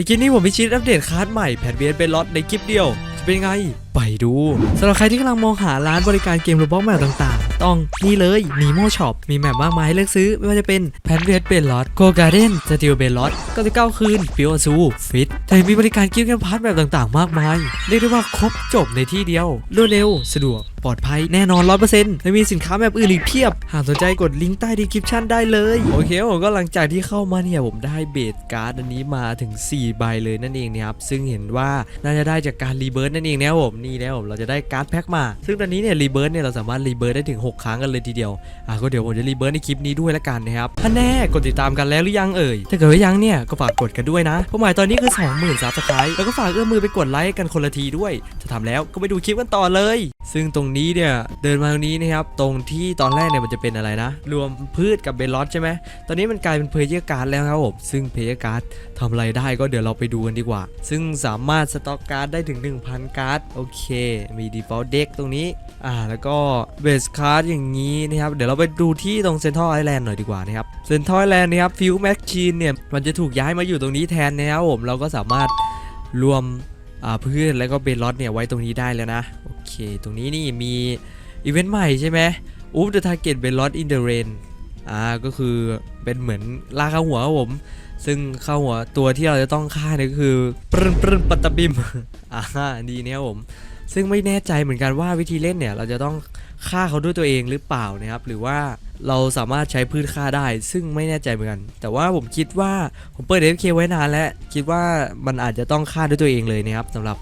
ในคลิปนี้ผมพิชิตอัปเดตคาร์ดใหม่แผ่นเบียนเป็นล็อตในคลิปเดียว จะเป็นไง ไปดูสำหรับใครที่กำลังมองหาร้านบริการเกมโรบอกแบบต่าง ต้องนี่เลยมีโมช็อปมีแมปมากมายให้เลือกซื้อ ไม่ว่าจะเป็นแพนเบียนเป็นล็อตโกการ์เด้นสติลเบนล็อต99 คืนฟิวซูฟิตแต่มีบริการกิฟต์กันพาร์ทแบบต่างๆ มากมาย เรียกได้ว่าครบจบในที่เดียวรวดเร็วสะดวกปลอดภัยแน่นอน 100%และมีสินค้าแบบอื่นอีกเพียบ หากสนใจกดลิงก์ใต้ดีคริปชั่นได้เลย โอเคผมก็หลังจากที่เข้ามาเนี่ย ผมได้เบสการ์ดอันนี้มาถึง 4 ใบเลยนั่นเองนะครับ ซึ่งเห็นว่าน่าจะได้จากการรีเบิร์ตนั่นเองนะครับผม นี่แล้วผม เราจะได้การ์ดแพ็คมา ซึ่งตอนนี้เนี่ยรีเบิร์ตเนี่ยเราสามารถรีเบิร์ตได้ถึง6 ครั้งกันเลยทีเดียวอะก็เดี๋ยวผมจะรีเบิร์ตในคลิปนี้ด้วยละกันนะครับถ้าแน่กดติดตามกันแล้วหรือยังเอ่ยถ้าเกิดว่ายังเนี่ยก็ฝากกดกันด้วยนะเป้าหมายตอนนี้คือ 20,000ซับสไครต์แล้วก็ฝากเอื้อมมือไปกดไลค์กันคนละทีด้วยถ้าทำแล้วก็ไปดูคลิปกันต่อเลย ซึ่งตรงนี้เนี่ยเดินมาตรงนี้นะครับตรงที่ตอนแรกเนี่ยมันจะเป็นอะไรนะ รวมพืชกับเบลลอสใช่ไหมตอนนี้มันกลายเป็นเพลเยอร์การ์ดแล้วครับผมซึ่งเพลเยอร์การ์ด ทำอะไรได้ก็เดี๋ยวเราไปดูกันดีกว่า ซึ่งสามารถสต็อกการ์ดได้ถึง 1,000 การ์ด โอเค มี default deck ตรงนี้ อ่า แล้วก็เบสการ์ดอย่างนี้นะครับ เดี๋ยวเราไปดูที่ตรงเซนทรัลไอแลนด์หน่อยดีกว่านะครับ เซนทรัลไอแลนด์นะครับฟิวแม็กชีนเนี่ย มันจะถูกย้ายมาอยู่ตรงนี้แทนนะครับผม เราก็สามารถรวมอ่าพืชแล้วก็เบลลอสเนี่ยไว้ตรงนี้ได้แล้วนะ โอเค ตรงนี้นี่มีอีเวนต์ใหม่ใช่ไหมอุ๊บเดอะทาร์เก็ตเบลลอสอินเดอะเรนอ่า ก็คือเป็นเหมือนล่าข้าหัวครับผม ซึ่งเข้าหัวตัวที่เราจะต้องฆ่าเนี่ยก็คือปรึนปรึนปัตตบิมอ่าดีเนี่ยผม ซึ่งไม่แน่ใจเหมือนกันว่าวิธีเล่นเนี่ย เราจะต้องฆ่าเขาด้วยตัวเองหรือเปล่านะครับ หรือว่าเราสามารถใช้พืชฆ่าได้ ซึ่งไม่แน่ใจเหมือนกัน แต่ว่าผมคิดว่าผมเปิด FK ไว้นานแล้ว คิดว่ามันอาจจะต้องฆ่าด้วยตัวเองเลยนะครับสำหรับ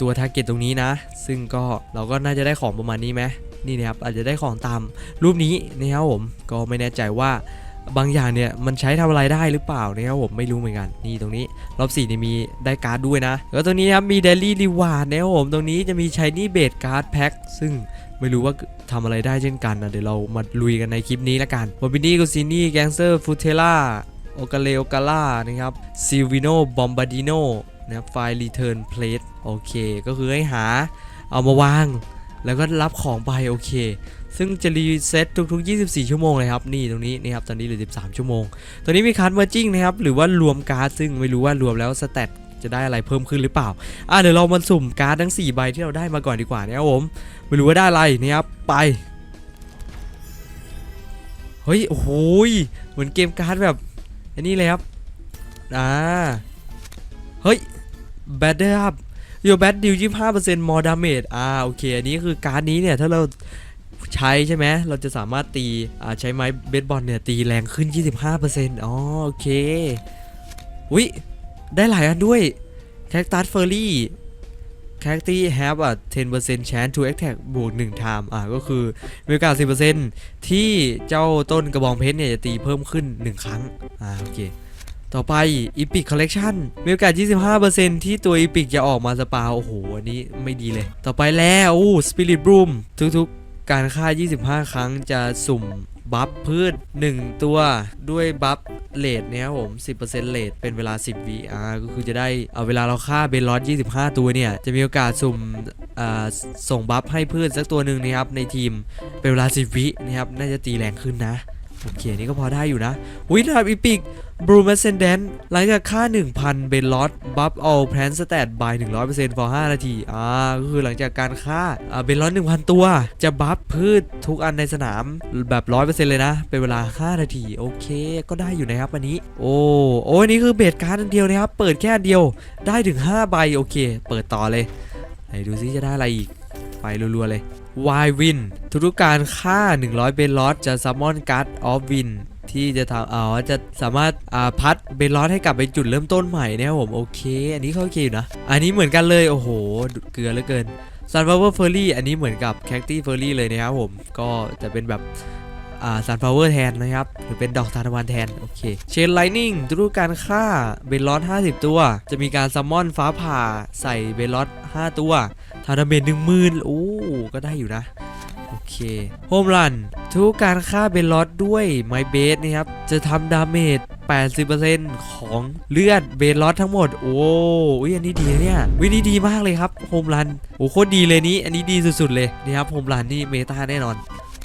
ตัวทาร์เก็ตตรงนี้นะ ซึ่งก็เราก็น่าจะได้ของประมาณนี้ไหมนี่นะครับอาจจะได้ของตามรูปนี้นะครับผมก็ไม่แน่ใจว่า บางอย่างเนี่ยมันใช้ทำอะไรได้หรือเปล่านะครับผมไม่รู้เหมือนกันนี่ตรงนี้รอบ4เนี่ยมีได้การ์ดด้วยนะ แล้วตรงนี้ครับมีเดลี่รีวาร์ดนะครับผมตรงนี้จะมีใช้นี่เบสการ์ดแพ็คซึ่งไม่รู้ว่าทำอะไรได้เช่นกันนะเดี๋ยวเรามาลุยกันในคลิปนี้ละกันบอบินี่กูซินี่แกงเซอร์ฟูเทล่าโอกาเลโอกาล่านะครับซิลวิโนบอมบาดิโนนะครับไฟล์รีเทิร์นเพลทโอเค ก็คือให้หาเอามาวาง แล้วก็รับของไปโอเค ซึ่งจะรีเซ็ตทุก ๆ 24 ชั่วโมงเลยครับนี่ตรงนี้นี่ครับตอนนี้เหลือ 13 ชั่วโมง ตัวนี้มีคัร์ดเมอร์จิ้งนะครับหรือว่ารวมการ์ดซึ่งไม่รู้ว่ารวมแล้วสเตตจะได้อะไรเพิ่มขึ้นหรือเปล่า อะเดี๋ยวเรามาสุ่มการ์ดทั้ง 4 ใบที่เราได้มาก่อนดีกว่านะครับผม ไม่รู้ว่าได้อะไรนะครับไป เฮ้ยโอ้โหเหมือนเกมการ์ดแบบอันนี้เลยครับ อ่า เฮ้ยแบดเดอร์อัพโยแบทดิว25% more damage อ่าโอเค อันนี้คือการ์ดนี้เนี่ย ถ้าเรา ใช้ใช่ไหมเราจะสามารถตีใช้ไม้เบสบอลเนี่ยตีแรงขึ้น 25%อ๋อโอเคอุ้ยได้หลายอันด้วยแคคตัสเฟอร์รี่แคคตี้แฮปอะ 10% chance to attack บวก1 time อ่าก็คือมีโอกาส 10%ที่เจ้าต้นกระบองเพชรเนี่ยจะตีเพิ่มขึ้น 1 ครั้ง อ่าโอเคต่อไป Epic Collection มีโอกาส 25%ที่ตัว Epic จะออกมาสปา โอ้โห อันนี้ไม่ดีเลย ต่อไปแล้วอู้ Spirit Bloom ทุกๆ การฆ่า 25 ครั้งจะสุ่มบัฟพืช 1 ตัวด้วยบัฟเลทเนี่ยครับผม 10%เลทเป็นเวลา 10 วิอ่าก็คือจะได้เอาเวลาเราฆ่าเบนลอส25 ตัวเนี่ย จะมีโอกาสสุ่มส่งบัฟให้พืชสักตัวหนึ่งนะครับในทีมเป็นเวลา 10 วินะครับ น่าจะตีแรงขึ้นนะ โอเคนนี้ก็พอได้อยู่นะวินาทีอีพิกบรูมเซนเดนหลังจากค่า 1,000 เบนลอตบัฟเอาแพลนสแตทบาย100% for 5 นาที อ่าก็คือหลังจากการฆ่าอ่าเบนลอต1,000 ตัว จะบัฟพืชทุกอันในสนามแบบ 100%เลยนะ เป็นเวลา 5 นาที โอเค ก็ได้อยู่นะครับอันนี้ โอ้โอ้อันนี้คือเบสการ์ดอันเดียวนะครับ เปิดแค่อันเดียวได้ถึง 5 ใบ โอเค เปิดต่อเลยไหนดูซิจะได้อะไรอีก ไปรัวๆเลย Y Win ทุกการฆ่า 100 เบนลอสจะซัมมอนการ์ดออฟวินที่จะทำอ๋อจะสามารถอ่าพัดเบนลอสให้กลับไปจุดเริ่มต้นใหม่นะครับผมโอเค อันนี้เขาเคอยู่นะ อันนี้เหมือนกันเลยโอ้โหเกลือเหลือเกิน Sunflower Furry อันนี้เหมือนกับ Cacti Furry เลยนะครับผมก็จะเป็นแบบอ่า Sunflower แทนนะครับ หรือเป็นดอกทานตะวันแทน โอเค Chain Lightning ทุกการฆ่าเบนลอส50 ตัว จะมีการซัมมอนฟ้าผ่าใส่เบนลอส5 ตัว ทาดาเมจหนึ่งหมื่นโอ้ก็ได้อยู่นะ โอเคโฮมรันทุกการฆ่าเบลลอสด้วยไมเบสนะครับ จะทำดาเมจ80%ของเลือดเบลลอสทั้งหมด โอ้ยอันนี้ดีเนี่ยวินี่ดีมากเลยครับโฮมรันโอ้โคตรดีเลยนี้ อันนี้ดีสุดๆเลยนี่ครับโฮมรันนี่เมตาแน่นอน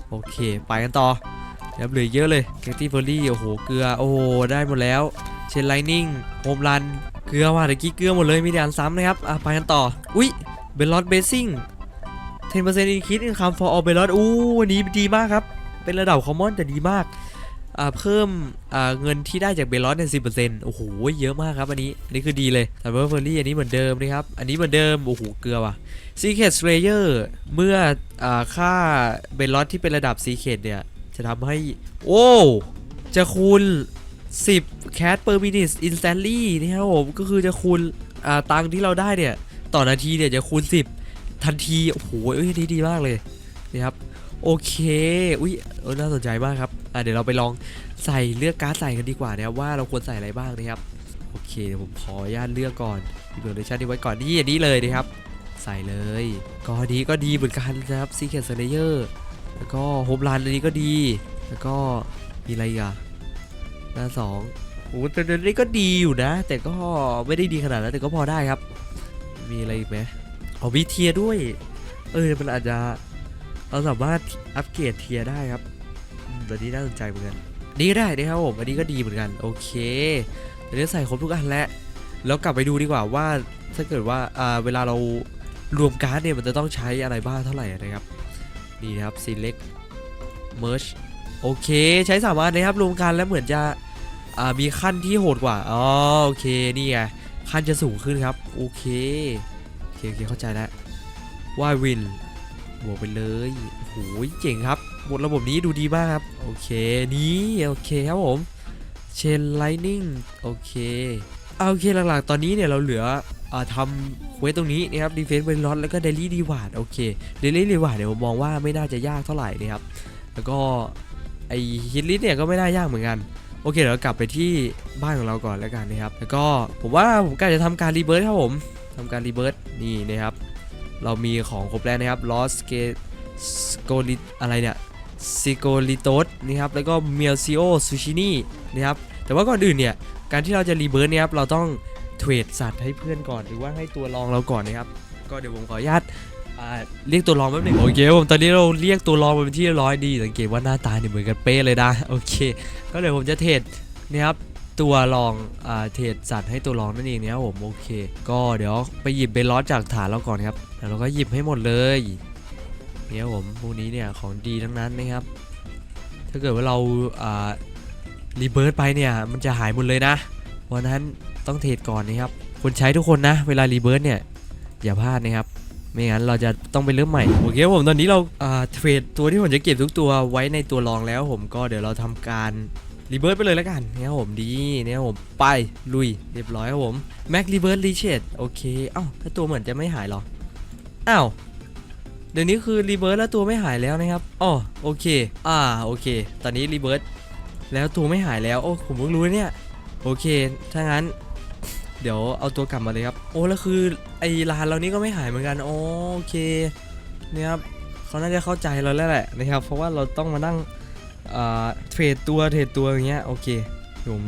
โอเค ไปกันต่อครับเหลือเยอะเลยแคทตี้เฟอรี่โอ้โหเกลือโอ้โหได้หมดแล้ว เชนไลนิ่งโฮมรันเกลือว่ะตะกี้เกลือหมดเลยมีแต่อันซ้ำนะครับอะไปกันต่อ อุ้ย เบลลอดเบสซิ่ง10% increase income for all เบลลอดอู้วันนี้ดีมากครับ เป็นระดับคอมมอนแต่ดีมากอ่าเพิ่มอ่าเงินที่ได้จากเบลลอดเนี่ยสิโอ้โห เยอะมากครับอันนี้ อันนี้คือดีเลยแต่ว่าเฟอร์รี่อันนี้เหมือนเดิมนะครับ อันนี้เหมือนเดิม โอ้โห เกลือว่ะ Secret Slayer เมื่ออาค่าเบลลอดที่เป็นระดับ Secret เนี่ย จะทำให้ โอ้ จะคูณ 10 cat per minute instantly นะครับผม ก็คือจะคูณอ่าตังค์ที่เราได้เนี่ย ต่อนาทีเนี่ยจะคูณ 10 ทันที โอ้โหเอ้ยดีดีมากเลยนะครับ โอเค อุ้ยน่าสนใจมากครับอะเดี๋ยวเราไปลองใส่เลือกการ์ดใส่กันดีกว่านะครับว่าเราควรใส่อะไรบ้างนะครับ โอเคเดี๋ยวผมขออนุญาตเลือกก่อนอีเวอร์ชันนี้ไว้ก่อนนี่อันนี้เลยนะครับ ใส่เลย ก็ดีก็ดีเหมือนกันนะครับ Secret Slayer แล้วก็โฮมรันอันนี้ก็ดี แล้วก็มีอะไรอะหน้าสองโอ้แต่เดี๋ยวนี้ก็ดีอยู่นะ แต่ก็ไม่ได้ดีขนาดนั้นแต่ก็พอได้ครับ มีอะไรอีกไหมเอามีเทียด้วย เออมันอาจจะเราสามารถอัปเกรดเทียได้ครับอืมตัวนี้น่าสนใจเหมือนกัน นี่ได้นะครับผมอันนี้ก็ดีเหมือนกันโอเคเดี๋ยวนี้ใส่ครบทุกอันแล้วแล้วกลับไปดูดีกว่าว่าถ้าเกิดว่าอ่าเวลาเรารวมการ์ดเนี่ยมันจะต้องใช้อะไรบ้างเท่าไหร่นะครับนี่นะครับ select merge โอเคใช้สามารถนะครับรวมกันแล้วเหมือนจะอ่ามีขั้นที่โหดกว่าอ๋อโอเคนี่ไง ขั้นจะสูงขึ้นครับ โอเคโอเคโอเคเข้าใจแล้วว่าวินบวกไปเลยโอ้โหเจ๋งครับบทระบบนี้ดูดีมากครับ โอเคนี่โอเคครับผม chain lightning โอเคอ่าโอเคหลักๆ ตอนนี้เนี่ยเราเหลืออ่าทำเควสตรงนี้นะครับดีเฟนส์เวลลอตแล้วก็เดลี่รีวาร์ดโอเคเดลี่รีวาร์ดเนี่ยผมมองว่าไม่น่าจะยากเท่าไหร่นะครับแล้วก็ไอฮิตลิสเนี่ยก็ไม่น่ายากเหมือนกัน อเคเดี๋ยวกลับไปที่บ้านของเราก่อนแล้วกันนะครับ แล้วก็ผมว่าผมก็จะทำการรีเบิร์ตครับผมทำการรีเบิร์ตนี่นะครับ เรามีของครบแล้วนะครับลอสเกสโกลิอะไรเนี่ยซิโกลิโตสนะครับ แล้วก็เมียซิโอซูชินี่นะครับ แต่ว่าก่อนอื่นเนี่ย การที่เราจะรีเบิร์เนี่ยครับ เราต้องเทรดสัตว์ให้เพื่อนก่อน หรือว่าให้ตัวรองเราก่อนนะครับ ก็เดี๋ยวผมขออนุญาต เรียกตัวรองแป๊บหนึงโอเคผมตอนนี้เราเรียกตัวรองมาเป็นที่ร้อยดีสังเกตว่าหน้าตาเนี่ยเหมือนกันเป๊ะเลยนะโอเค ก็เดี๋ยวผมจะเทรดนะครับตัวรองอ่าเทรดสัตว์ให้ตัวรองนั่นเองนะครับผมโอเค ก็เดี๋ยวไปหยิบเบลลอสจากฐานเราก่อนครับแล้วเราก็หยิบให้หมดเลยเนี่ยผมพวกนี้เนี่ยของดีทั้งนั้นนะครับ ถ้าเกิดว่าเราอ่ารีเบิร์ตไปเนี่ยมันจะหายหมดเลยนะวันนั้นต้องเทรดก่อนนะครับคนใช้ทุกคนนะ เวลารีเบิร์ตเนี่ยอย่าพลาดนะครับ ไม่งั้นเราจะต้องไปเริ่มใหม่โอเคครับผมตอนนี้เราอ่าเทรดตัวที่ผมจะเก็บทุกตัวไว้ในตัวรองแล้วผมก็เดี๋ยวเราทำการรีเบิร์ตไปเลยแล้วกันนะครับผมดีนะครับผมไปลุยเรียบร้อยครับผมแม็กรีเบิร์ตรีเชดโอเคเอ้าถ้าตัวเหมือนจะไม่หายเหรออ้าวเดี๋ยวนี้คือรีเบิร์ตแล้วตัวไม่หายแล้วนะครับอ๋อโอเคอ่าโอเค ตอนนี้รีเบิร์ตแล้วตัวไม่หายแล้วโอ้ผมเพิ่งรู้เนี่ยโอเคถ้างั้น เดี๋ยวเอาตัวกลับมาเลยครับ โอ้แล้วคือไอ้ร้านเรานี่ก็ไม่หายเหมือนกันโอเคเนี่ยครับเขาน่าจะเข้าใจเราแล้วแหละนะครับ เพราะว่าเราต้องมานั่งเทรดตัวเทรดตัวอย่างเงี้ยโอเคผม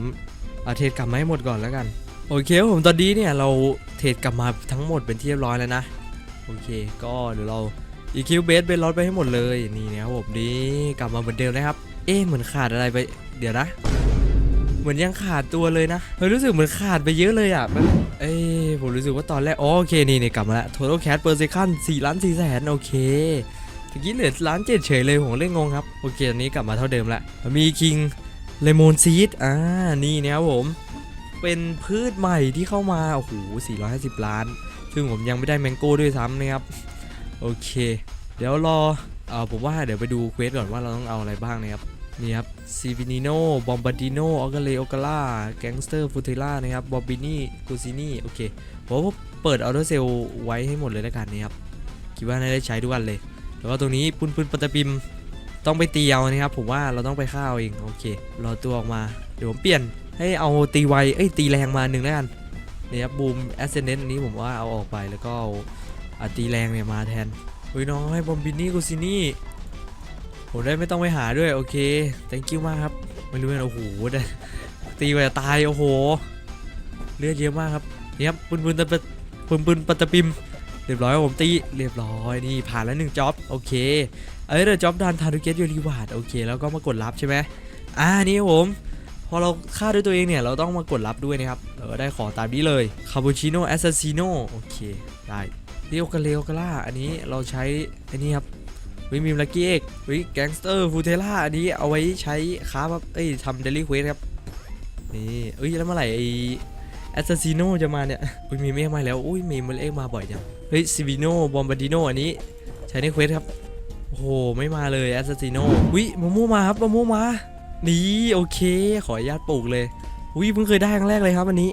เอาเทรดกลับมาให้หมดก่อนแล้วกัน โอเคผมตอนนี้เนี่ยเราเทรดกลับมาทั้งหมดเป็นที่เรียบร้อยแล้วนะโอเค ก็เดี๋ยวเราอีคิวเบสเป็นไปให้หมดเลยนี่นะครับผมดีกลับมาเหมือนเดิมนะครับ เอ๊ะเหมือนขาดอะไรไปเดี๋ยวนะ เหมือนยังขาดตัวเลยนะเฮ้ยรู้สึกเหมือนขาดไปเยอะเลยอะมันเอ้ยผมรู้สึกว่าตอนแรกอ๋อโอเคนี่นี่กลับมาแล้ว total cash per second 4ล้าน4แสนโอเคเมื่อกี้เหลือล้านเจ็ดเฉยเลยผมเล่นงงครับ โอเคตอนนี้กลับมาเท่าเดิมล้วมีคิงเลมอนซีดอ่านี่นะครับผม เป็นพืชใหม่ที่เข้ามา โอ้โห 450 ล้าน ซึ่งผมยังไม่ได้แมงโก้ด้วยซ้ำนะครับ โอเค เดี๋ยวรอ เออผมว่าเดี๋ยวไปดูเควสก่อนว่าเราต้องเอาอะไรบ้างนะครับ นี่ครับซีวินิโนบอมบาดิโนออกาเลโอกาล่าแก๊งสเตอร์ฟูเทล่านะครับบอบบินี่กูซินี่โอเคผมว่าเปิดออโตเซลไว้ให้หมดเลยแล้วกันนี่ครับคิดว่าน่าได้ใช้ทุกวันเลยแล้วก็ตรงนี้ปุนปุนปตะปิมต้องไปตีเอานะครับ ผมว่าเราต้องไปฆ่าเอาเองโอเครอตัวออกมาเดี๋ยวผมเปลี่ยนให้เอาตีไวเอ้ยตีแรงมาหนึ่งแล้วกันนี่ครับบูมแอสเซนเดนนี้ผมว่าเอาออกไปแล้วก็เอาตีแรงเนี่ยมาแทนเฮ้ยน้องให้บอมบินี่กูซินี่ ผมได้ไม่ต้องไปหาด้วย โอเค thank you มากครับ ไม่รู้ว่าโอ้โหได้ตีไปจะตาย โอ้โห เลือดเยอะมากครับนี่ครับปืนปืนตะปปืนปืนปัตตปิม เรียบร้อยผมตี เรียบร้อย นี่ผ่านแล้วหนึ่งจ็อบ โอเค เอ้ยเดี๋ยวจ็อบดันทารุเกตยูรีวาร์ด โอเค แล้วก็มากดรับใช่ไหมอ่า นี่ผม พอเราฆ่าด้วยตัวเองเนี่ย เราต้องมากดรับด้วยนะครับ เราก็ได้ของตามนี้เลย คาปูชิโน่แอสซัสซิโน่ โอเค ได้เรียวกาเลโอกาล่า อันนี้เราใช้อันนี้ครับ วิมีมลักกี้เอกวิแก๊งสเตอร์ฟูเทล่าอันนี้เอาไว้ใช้ค้าครับเอ้ยทำเดลี่เควสครับนี่เอ้ยแล้วเมื่อไหร่ไอแอสซัสซิโนจะมาเนี่ยอุ้ยมีเมฆมาแล้วอุ้ยมีมันเอกมาบ่อยจังเฮ้ยซิวิโนบอมบาดิโนอันนี้ใช้ในเควสครับโอ้โหไม่มาเลยแอสซัสซิโนวิมะม่วงมาครับมะม่วงมานี่โอเค ขออนุญาตปลูกเลยวิเพิ่งเคยได้ครั้งแรกเลยครับอันนี้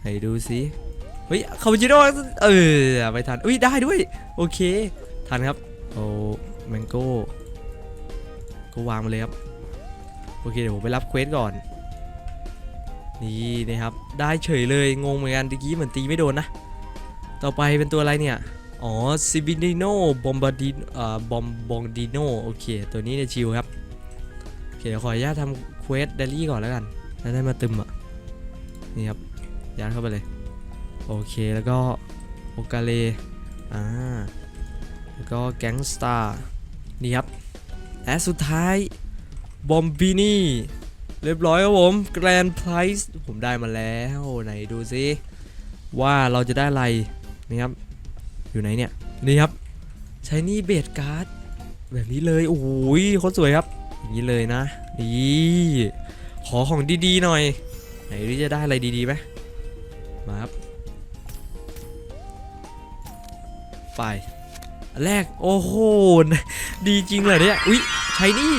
ไหนดูสิเฮ้ยคาปูชิโน่เออไปทันอุ้ยได้ด้วย โอเคทันครับ โอ้แมงโก้ก็วางมาเลยครับ โอเคเดี๋ยวผมไปรับเควสก่อน นี่นะครับ ได้เฉยเลย งงเหมือนกันตะกี้เหมือนตีไม่โดนนะ ต่อไปเป็นตัวอะไรเนี่ย อ๋อซิบินิโนบอมบาดิอ่าบอมบองดิโนโอเค ตัวนี้เนี่ยชิวครับ โอเคเดี๋ยวขออนุญาตทำเควสเดลี่ก่อนแล้วกัน แล้วได้มาตึมอะ นี่ครับยัดเข้าไปเลย โอเคแล้วก็โอกาเล อ่า แล้วก็แก๊งสตาร์นี่ครับและสุดท้ายบอมบินี่เรียบร้อยครับผมแกรนด์ไพรส์ผมได้มาแล้วไหนดูซิว่าเราจะได้อะไรนี่ครับ อยู่ไหนเนี่ย นี่ครับใช้นี่เบดการ์ดแบบนี้เลยโอ้โหโคตรสวยครับ อย่างนี้เลยนะนี่ขอของดีๆหน่อย ไหนดูจะได้อะไรดีๆไหมมาครับไป แรกโอ้โหดีจริงเหรอเนี่ยอุ๊ยใช้นี่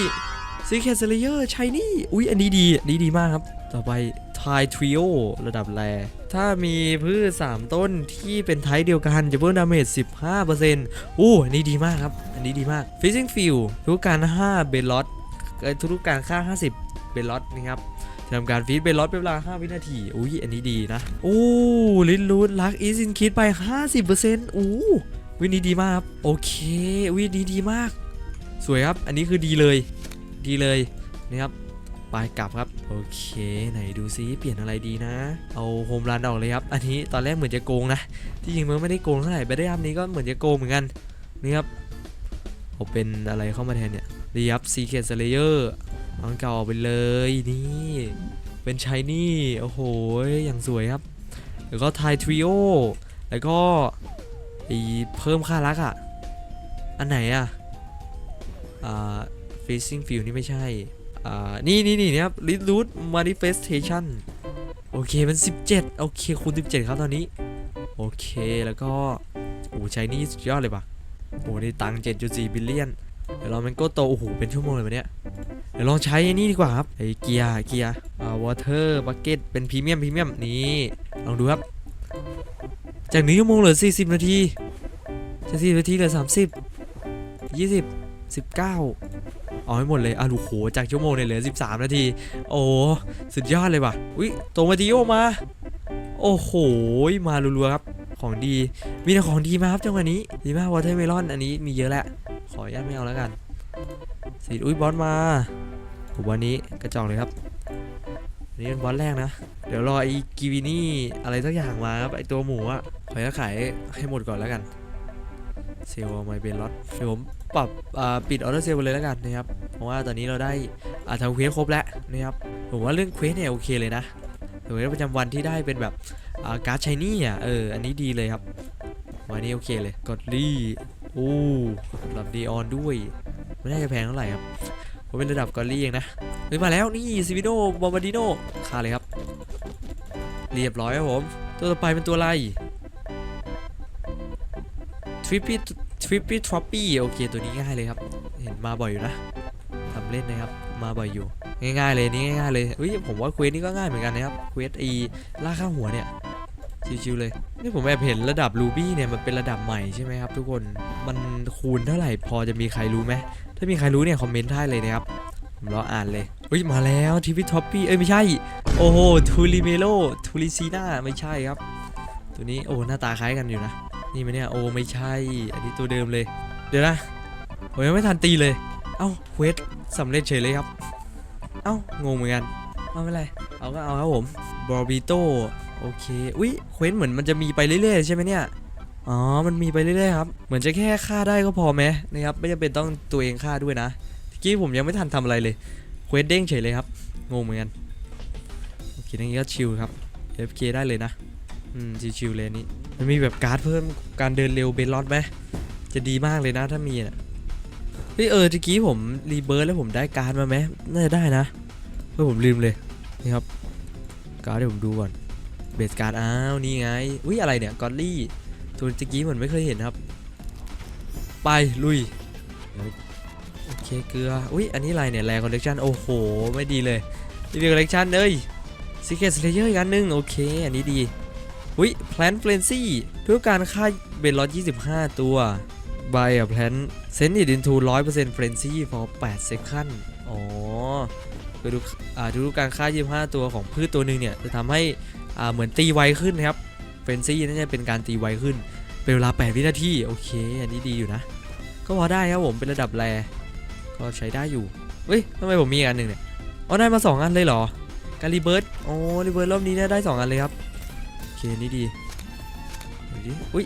ซีเคสเลเยอร์ใช้นี่อุ๊ยอันนี้ดีนนี้ดีมากครับ ต่อไปทายทริโอระดับแรถ้ามีพืช 3 ต้นที่เป็นไทป์เดียวกันจะเพิ่มดาเมจ 15%อู้อันนี้ดีมากครับ อันนี้ดีมาก Fishing Field ทุกการ 5 เบลล็อตทุกการค่า 50 เบลล็อตนะครับจะทำการฟีดเบลล็อตเป็นเวลา 5 วินาที อุ้ยอันนี้ดีนะโอ้ลินรูดลักอีซินคิดไป 50%อู้ วินี้ดีมากครับโอเควินี้ดีมาก สวยครับอันนี้คือดีเลย ดีเลยนะครับไปกลับครับโอเค ไหนดูซิเปลี่ยนอะไรดีนะ เอาโฮมรันออกเลยครับ อันนี้ตอนแรกเหมือนจะโกงนะที่จริงมันไม่ได้โกงเท่าไหร่ไปได้อัพนี้ก็เหมือนจะโกงเหมือนกันนี่ครับเอาเป็นอะไรเข้ามาแทนเนี่ยดีครับซีเคสเลเยอร์เอาเก่าออกไปเลยนี่เป็นชายนี่โอ้โหอย่างสวยครับแล้วก็ไททริโอแล้วก็ ไอเพิ่มค่ารักอะอันไหนอะอ่า facing field นี่ไม่ใช่ อ่า นี่นี่นี่นะครับ read root manifestation โอเคมัน 17 โอเคคูณ 17 ครับตอนนี้ โอเคแล้วก็โอ้ใช้นี่สุดยอดเลยปะโอ้ได้ตังค์7.4 บิลเลียนเดี๋ยวเรามันก็โตโอ้โหเป็นชั่วโมงเลยวันเนี้ยเดี๋ยวลองใช้ไอ้นี่ดีกว่าครับไอเกียร์เกียร์อ่า water bucket เป็นพรีเมียมพรีเมียมนี่ลองดูครับ จากหนึ่งชั่วโมงเหลือ 40 นาทีจาก40นาทีเหลือ 30 20 19 เอาให้หมดเลยอะดูโหจากชั่วโมงเนี่ยเหลือ 13 นาที โอ้สุดยอดเลยว่ะอุ้ยตรงมาดิโอมา โอ้โห มารัวๆครับ ของดี มีแต่ของดีมาครับจังหวะนี้ ดีมากวอเทอร์เมลอนอันนี้มีเยอะแหละ ขออนุญาตไม่เอาแล้วกันสีอุ้ยบอสมาผมวันนี้กระจอกเลยครับอันนี้เป็นบอสแรกนะ เดี๋ยวรอไอ้กิวินี่อะไรสักอย่างมาครับไอ้ตัวหมูอะขออนุญาตขายให้หมดก่อนแล้วกันเซลล์ไมเบลล็อตเดี๋ยวผมปรับปิดออเดอร์เซลล์ไปเลยแล้วกันนะครับเพราะว่าตอนนี้เราได้อ่าทำเควสครบแล้วนะครับผมว่าเรื่องเควสเนี่ยโอเคเลยนะเควสประจำวันที่ได้เป็นแบบอ่าการ์ดชายนี่อะเอออันนี้ดีเลยครับวันนี้โอเคเลยกดลี่โอ้ระดับดีออนด้วยไม่น่าจะแพงเท่าไหร่ครับผมเป็นระดับกอลลี่เองนะเฮ้ยมาแล้วนี่ซิวิโนบอมบาดิโนค่าเลยครับ เรียบร้อยครับผม ตัวต่อไปเป็นตัวอะไรทริปปี้ทริปปี้ทรอปปี้โอเคตัวนี้ง่ายเลยครับ เห็นมาบ่อยอยู่นะทำเล่นนะครับ มาบ่อยอยู่ ง่ายๆเลยนี่ง่ายๆเลยเฮ้ยผมว่าเควสนี้ก็ง่ายเหมือนกันนะครับ เควสอีล่าข้าหัวเนี่ยชิวๆเลย นี่ผมแอบเห็นระดับรูบี้เนี่ยมันเป็นระดับใหม่ใช่ไหมครับทุกคน มันคูณเท่าไหร่พอจะมีใครรู้ไหม ถ้ามีใครรู้เนี่ยคอมเมนต์ได้เลยนะครับ ผมรออ่านเลยเฮ้ยมาแล้วทีวีท็อปปี้เอ้ยไม่ใช่ โอ้โหทูริเมโลทูริซีนาไม่ใช่ครับ ตัวนี้โอ้หน้าตาคล้ายกันอยู่นะ นี่มันเนี่ยโอ้ไม่ใช่ อันนี้ตัวเดิมเลย เดี๋ยวนะผมยังไม่ทันตีเลย เอ้าเควสสำเร็จเฉยเลยครับ เอ้างงเหมือนกันเอาไม่ไรเอาก็เอาครับผมบอบิโตโอเคอุ้ยเควสเหมือนมันจะมีไปเรื่อยๆใช่ไหมเนี่ยอ๋อ มันมีไปเรื่อยๆครับ เหมือนจะแค่ฆ่าได้ก็พอไหมนะครับ ไม่จำเป็นต้องตัวเองฆ่าด้วยนะ กี้ผมยังไม่ทันทำอะไรเลยเควสเด้งเฉยเลยครับงงเหมือนกันโอเคอย่างนี้ก็ชิลครับ FK ได้เลยนะอืมชิลๆเลยนี้มันมีแบบการ์ดเพิ่มการเดินเร็วเบนลอดไหมจะดีมากเลยนะถ้ามีน่ะเฮ้ยเออตะกี้ผมรีเบิร์ดแล้วผมได้การ์ดมาไหมน่าจะได้นะเฮ้ยผมลืมเลยนี่ครับการ์ดเดี๋ยวผมดูก่อนเบสการ์ดอ้าวนี่ไงอุ้ยอะไรเนี่ยกอลลี่ตัวตะกี้เหมือนไม่เคยเห็นครับ ไปลุย เคเกลือ อุ้ยอันนี้อะไรเนี่ยแรคอลเลกชันโอ้โห ไม่ดีเลยรีวิวคอลเลกชันเอ้ยซีเคสเลเยอร์อีกอันหนึงโอเค อันนี้ดีอุ้ยแพลนเฟรนซี่เพื่อการค่าเบนลอต25 ตัวบายอะแพลนเซนต์อิดินทู100%เฟรนซี่ for 8 second อ๋อคือดูอ่าดูการค่า 25 ตัวของพืชตัวหนึ่งเนี่ย จะทำให้อ่าเหมือนตีไวขึ้นนะครับเฟรนซี่นั่นจะเป็นการตีไวขึ้น เป็นเวลา 8 วินาที โอเค อันนี้ดีอยู่นะ ก็พอได้ครับผมเป็นระดับแร ก็ใช้ได้อยู่เฮ้ยทำไมผมมีอันหนึ่งเนี่ยอ๋อได้มา 2 อันเลยเหรอการรีเบิร์ดอ๋อรีเบิร์ดรอบนี้ได้ 2 อันเลยครับโอเคนนี้ดีอันนี้อุ้ย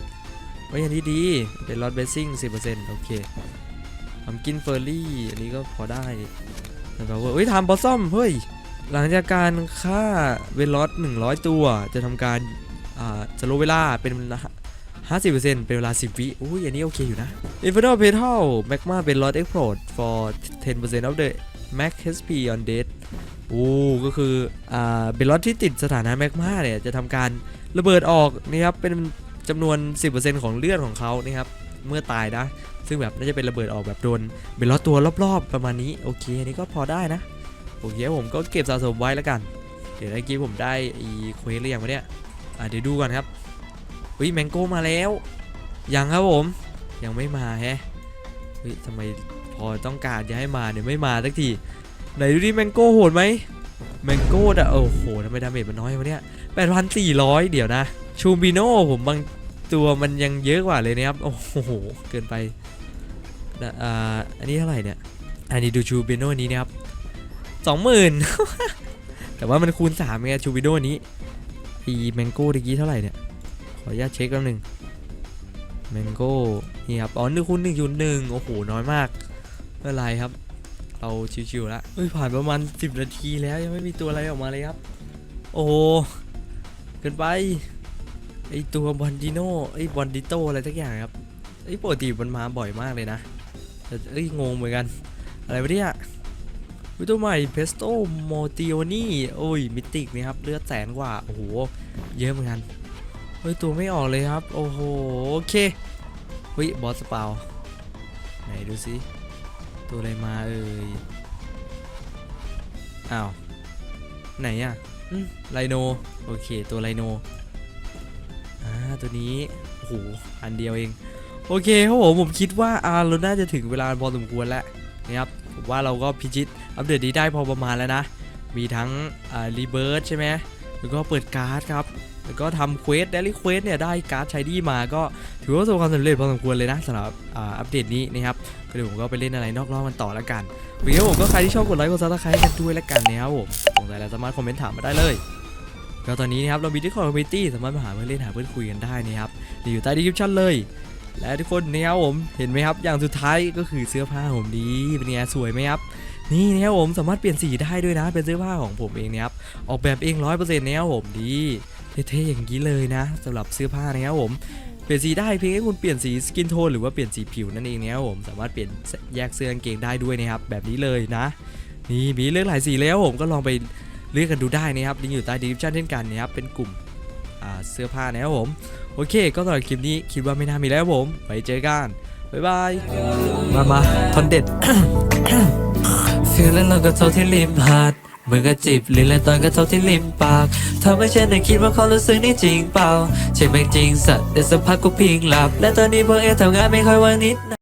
เฮ้ยอันนี้ดีเป็นลอตเบสซิ่ง10%โอเคทำกินเฟอร์รี่อันนี้ก็พอได้แล้วก็เฮ้ยทำบอสซอมเฮ้ยหลังจากการฆ่าเวลอต100 ตัว จะทำการอ่าจะลดเวลาเป็น 50%เป็นเวลา 10 วิอุ้ยอันนี้โอเคอยู่นะ Infernal Petal Magma เป็น Lot Explode for 10% of the max HP on death โอ้ก็คืออ่าเป็นล็อตที่ติดสถานะแมกมาเนี่ยจะทำการระเบิดออกนะครับเป็นจำนวน 10%ของเลือดของเขานะครับเมื่อตายนะ ซึ่งแบบน่าจะเป็นระเบิดออกแบบโดนเป็นล็อตตัวรอบๆประมาณนี้โอเคอันนี้ก็พอได้นะโอเคผมก็เก็บสะสมไว้แล้วกัน เดี๋ยวเมื่อกี้ผมได้อีเควสหรือยังวะเนี่ยอ่าเดี๋ยวดูก่อนครับ ฮ้ยแมงโก้มาแล้ว ยังครับผม ยังไม่มาแฮะเฮ้ยทำไมพอต้องการจะให้มาเดี๋ยวไม่มาสักทีไหนดูดิแมงโก้โหดไหมแมงโก้อะโอ้โหทำไมดาเมจมันน้อยวะเนี่ย8,400เดี๋ยวนะชูบิโน่ผมบางตัวมันยังเยอะกว่าเลยนะครับ โอ้โห เกินไปนะอ่าอันนี้เท่าไหร่เนี่ย อันนี้ดูชูบิโน่นี้นะครับ20,000แต่ว่ามันคูณ3ไงชูบิโน่นี้อีแมงโก้ตะกี้เท่าไหร่เนี่ย ขออนุญาตเช็คแป๊บนึงแมงโก้นี่ครับอ๋อหนึ่งคูณหนึ่งจุดหนึ่งโอ้โหน้อยมากไม่เป็นไรครับ เราชิวๆแล้วเฮ้ยผ่านประมาณ10นาทีแล้วยังไม่มีตัวอะไรออกมาเลยครับ โอ้เกินไปไอตัวบอนดิโนไอบอนดิโตอะไรสักอย่างครับไอปกติมันมาบ่อยมากเลยนะแต่เอ้ยงงเหมือนกัน อะไรวะเนี่ยวิตัวใหม่เพสโตโมติโอนี่โอ้ยมิติกนี่ครับ เลือดแสนกว่า โอ้โห เยอะเหมือนกัน เฮ้ยตัวไม่ออกเลยครับ โอ้โหโอเคเฮ้ยบอสสเปาไหนดูสิตัวอะไรมาเอ่ยอ้าวไหนอะไลโนโอเคตัวไลโนอ่าตัวนี้โอ้โหอันเดียวเองโอเคครับผมผมคิดว่าอ่าเราน่าจะถึงเวลาพอสมควรแล้วนะครับผมว่าเราก็พิจิตอัปเดตนี้ได้พอประมาณแล้วนะ มีทั้งอ่ารีเบิร์ดใช่ไหมแล้วก็เปิดการ์ดครับ แล้วก็ทำเควสเดลี่เควสเนี่ยได้การ์ดชายดีมาก็ถือว่าประสบความสำเร็จพอสมควรเลยนะสำหรับอ,อัปเดตนี้นะครับก็เดี๋ยวผมก็ไปเล่นอะไรนอกรอบกันต่อแล้วกันวันนี้ผมก็ใครที่ชอบกดไลค์กดซับสไครต์กันด้วยแล้วกันนะครับผมสงสัยอะไรสามารถคอมเมนต์ถามมาได้เลยก็ตอนนี้นะครับเรามีที่คอมมิตี้สามารถมาหาเพื่อนเล่นหาเพื่อนคุยกันได้นะครับอยู่ใต้ดีคริปชั่นเลย และทุกคนนะครับผมเห็นไหมครับ อย่างสุดท้ายก็คือเสื้อผ้าผมดีเป็นไงสวยไหมครับนี่นะครับผมสามารถเปลี่ยนสีได้ด้วยนะเป็นเสื้อผ้าของผมเองนะครับออกแบบเองร้อยเปอร์เซ็นต์นะครับผมดี เท่ๆอย่างนี้เลยนะสำหรับเสื้อผ้านะครับผมเปลี่ยนสีได้เพียงแค่คุณเปลี่ยนสีสกินโทนหรือว่าเปลี่ยนสีผิวนั่นเองนะครับผมสามารถเปลี่ยนแยกเสื้อกางเกงได้ด้วยนะครับแบบนี้เลยนะ นี่มีเลือกหลายสีแล้วผมก็ลองไปเลือกกันดูได้นะครับลิงก์อยู่ใต้ดีคริปชั่นเช่นกันนะครับเป็นกลุ่มเสื้อผ้านะครับผม โอเค ก็สำหรับคลิปนี้คิดว่าไม่น่ามีแล้วครับผม ไปเจอกัน บ๊ายบาย มา มาคอนเด็ดฟีลแล้วเราก็เท่าที่ริมหาด มือก็จีบลิ้นและตอนก็เท่าที่ริมปากทำให้ฉันได้คิดว่าเขารู้สึกนี่จริงเปล่าใช่ไหมจริงสัตว์แต่สักพักก็พิงหลับ และตอนนี้พวกเอทำงานไม่ค่อยว่างนิดนะ